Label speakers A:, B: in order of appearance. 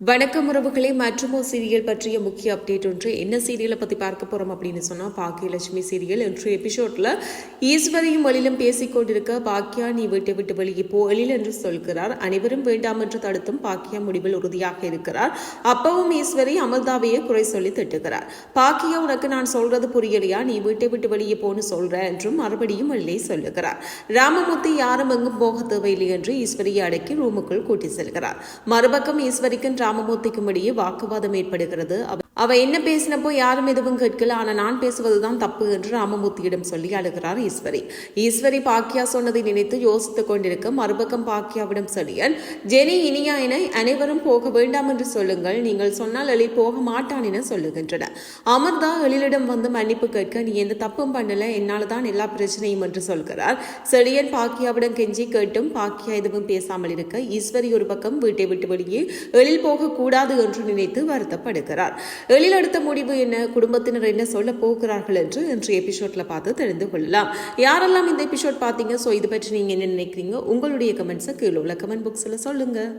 A: வணக்கம் உறவுகளே மற்றுமோ சீரியல் பற்றிய முக்கிய அப்டேட் ஒன்று. என்ன சீரியலை பற்றி பார்க்க போகிறோம் அப்படின்னு சொன்னால் பாக்கியலட்சுமி சீரியல். இன்று எபிசோடில் ஈஸ்வரியும் எழிலும் பேசிக் கொண்டிருக்க பாக்கியா நீ வீட்டை விட்டு வெளியே போ எழில் என்று சொல்கிறார். அனைவரும் வேண்டாம் என்று தடுத்தும் பாக்கியா முடிவில் உறுதியாக இருக்கிறார். அப்பவும் ஈஸ்வரி அமல்தாவையே குறை சொல்லி திட்டுகிறார். பாக்கியா உனக்கு நான் சொல்றது புரியலையா? நீ வீட்டை விட்டு வெளியே போன்னு சொல்ற என்றும் மறுபடியும் எழிலை சொல்லுகிறார். ராமமூர்த்தி யாரும் எங்கும் போக தேவையில்லை என்று ஈஸ்வரியை அடக்கி ரூமுக்குள் கூட்டி செல்கிறார். மறுபக்கம் ஈஸ்வரிக்கின்ற ராமமூர்த்திக்கும் இடையே வாக்குவாதம் ஏற்படுகிறது. அவள் என்ன பேசினப்போ யாரும் எதுவும் கேட்கல. ஆனால் நான் பேசுவதுதான் தப்பு என்று ராமமூர்த்தியிடம் சொல்லி அழுகிறார் ஈஸ்வரி. ஈஸ்வரி பாக்கியா சொன்னதை நினைத்து யோசித்துக் கொண்டிருக்க மறுபக்கம் பாக்கியாவிடம் செழியன் ஜெனி இனியா என அனைவரும் போக வேண்டாம் என்று சொல்லுங்கள். நீங்கள் சொன்னால் எழில் போக மாட்டான் என சொல்லுகின்றன. அமர்தா எழிலிடம் வந்து மன்னிப்பு கேட்க நீ எந்த தப்பும் பண்ணல. என்னால் தான் எல்லா பிரச்சனையும் என்று சொல்கிறார். செழியன் பாக்கியாவிடம் கெஞ்சி கேட்டும் பாக்கியா எதுவும் பேசாமல் இருக்க. ஈஸ்வரி ஒரு பக்கம் வீட்டை விட்டு வெளியே எழில் போகக்கூடாது என்று நினைத்து வருத்தப்படுகிறார். எழில் எடுத்த முடிவு என்ன? குடும்பத்தினர் என்ன சொல்ல போகிறார்கள் என்று இன்று எபிசோட்ல பார்த்து தெரிந்து கொள்ளலாம். யாரெல்லாம் இந்த எபிசோட் பார்த்தீங்க? ஸோ இது பற்றி நீங்க என்ன நினைக்கிறீங்க? உங்களுடைய கமெண்ட்ஸை கீழே உள்ள கமெண்ட் புக்ஸில் சொல்லுங்க.